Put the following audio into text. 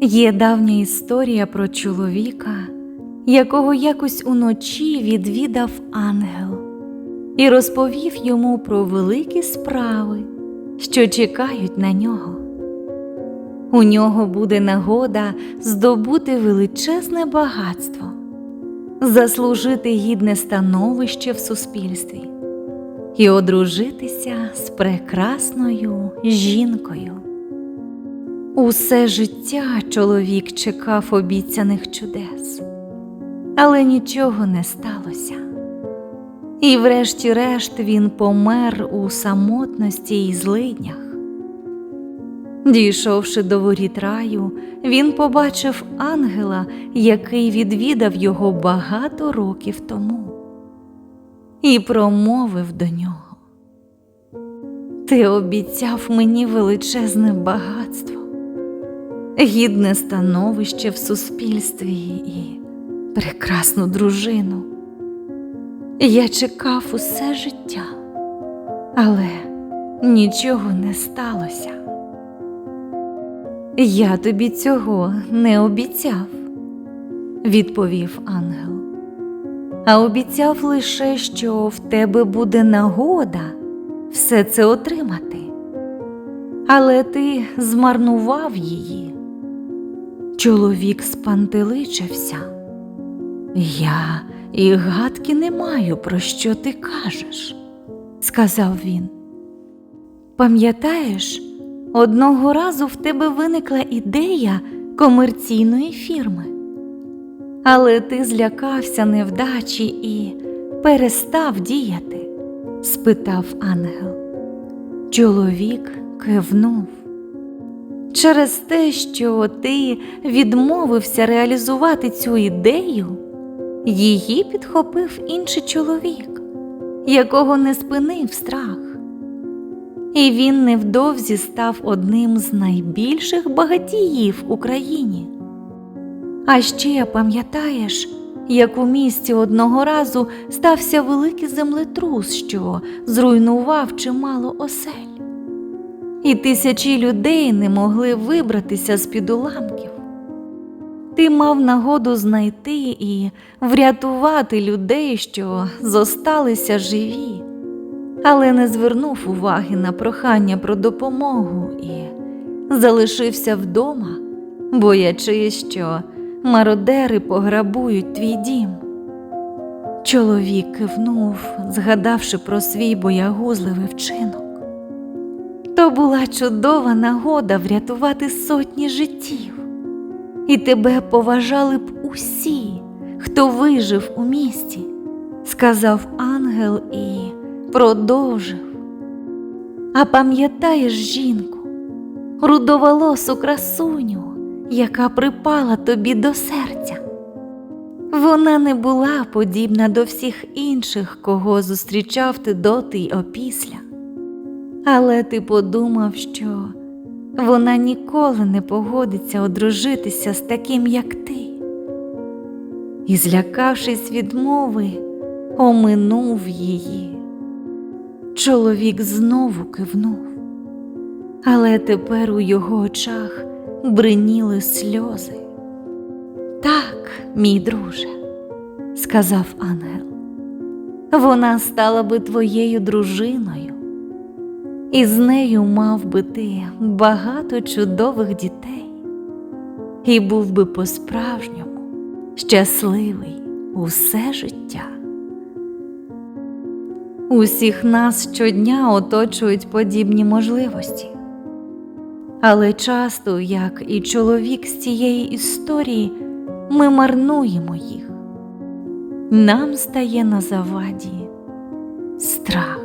Є давня історія про чоловіка, якого якось уночі відвідав ангел і розповів йому про великі справи, що чекають на нього. У нього буде нагода здобути величезне багатство, заслужити гідне становище в суспільстві і одружитися з прекрасною жінкою. Усе життя чоловік чекав обіцяних чудес, але нічого не сталося. І врешті-решт він помер у самотності і злиднях. Дійшовши до воріт раю, він побачив ангела, який відвідав його багато років тому, і промовив до нього: Ти обіцяв мені величезне багатство, гідне становище в суспільстві і прекрасну дружину. Я чекав усе життя, але нічого не сталося. Я тобі цього не обіцяв, відповів ангел, а обіцяв лише, що в тебе буде нагода все це отримати, але ти змарнував її. Чоловік спантеличився. Я і гадки не маю, про що ти кажеш, сказав він. Пам'ятаєш, одного разу в тебе виникла ідея комерційної фірми, але ти злякався невдачі і перестав діяти? спитав ангел. Чоловік кивнув. Через те, що ти відмовився реалізувати цю ідею, її підхопив інший чоловік, якого не спинив страх. І він невдовзі став одним з найбільших багатіїв Україні. А ще пам'ятаєш, як у місті одного разу стався великий землетрус, що зруйнував чимало осель, і тисячі людей не могли вибратися з під уламків. Ти мав нагоду знайти і врятувати людей, що зосталися живі, але не звернув уваги на прохання про допомогу і залишився вдома, боячись, що мародери пограбують твій дім. Чоловік кивнув, згадавши про свій боягузливий вчинок. То була чудова нагода врятувати сотні життів і тебе поважали б усі, хто вижив у місті, сказав ангел і продовжив. А пам'ятаєш жінку, рудоволосу красуню, яка припала тобі до серця. Вона не була подібна до всіх інших, кого зустрічав ти доти й опісля. Але ти подумав, що вона ніколи не погодиться одружитися з таким, як ти. І, злякавшись відмови, оминув її. Чоловік знову кивнув, але тепер у його очах бриніли сльози. Так, мій друже, сказав ангел, вона стала би твоєю дружиною і з нею мав би ти багато чудових дітей, і був би по-справжньому щасливий усе життя. Усіх нас щодня оточують подібні можливості, але часто, як і чоловік з цієї історії, ми марнуємо їх. Нам стає на заваді страх.